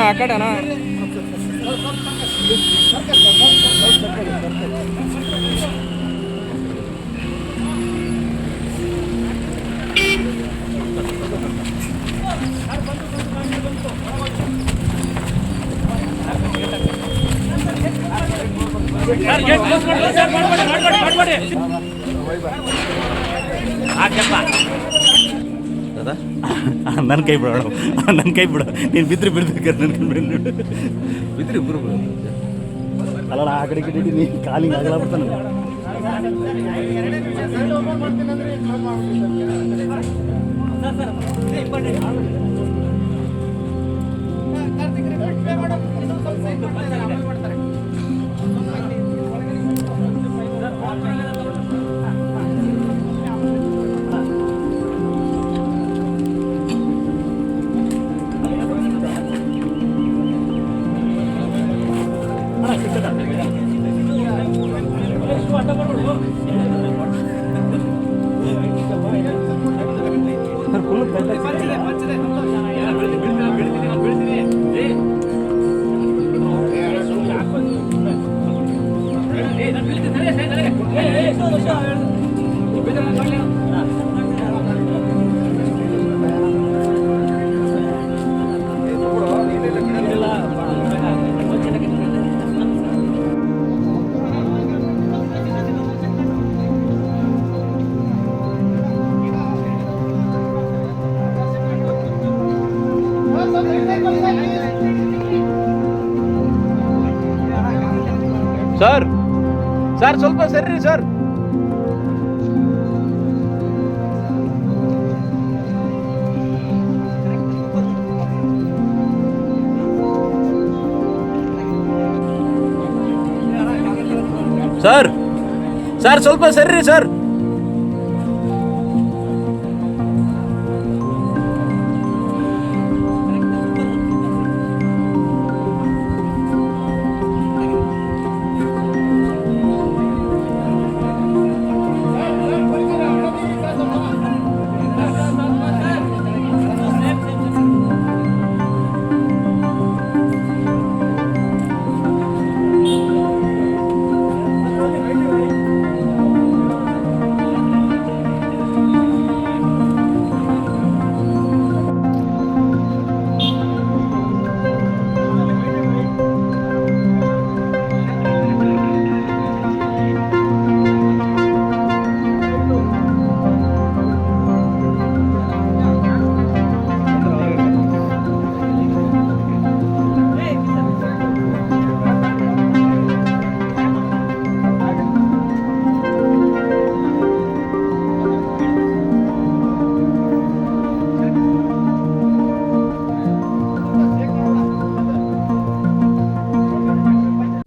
ಅಣ್ಣ ಆ ಕಡೆ ಅಣ್ಣ ನನ್ನ ಕೈ ಬಿಡೋಣ ನನ್ನ ಕೈ ಬಿಡ. ನೀನು ಬಿದ್ರೆ ಬಿಡ್ಬೇಕಾರೆ ನನ್ನ ಕೈ ಬಿಡು. ಬಿದ್ರಿ ಇಬ್ರು ಅಲ್ಲ ಆ ಕಡೆ ಕಡೆ ಇಡಿ, ನೀ ಕಾಲಿಗೆ ಆಗಲ್ಲ ಬಿಡ್ತಾನೆ. ಅಂತದಕ್ಕೆ ನಾನು ಹೇಳಿದ್ನಲ್ಲ ಏನು ಮಾಡ್ತೀರಾ ಸರ್. ಸರ್ ಸ್ವಲ್ಪ ಸರಿ ಸರ್. ಸರ್ ಸರ್ ಸ್ವಲ್ಪ ಸರಿ sir.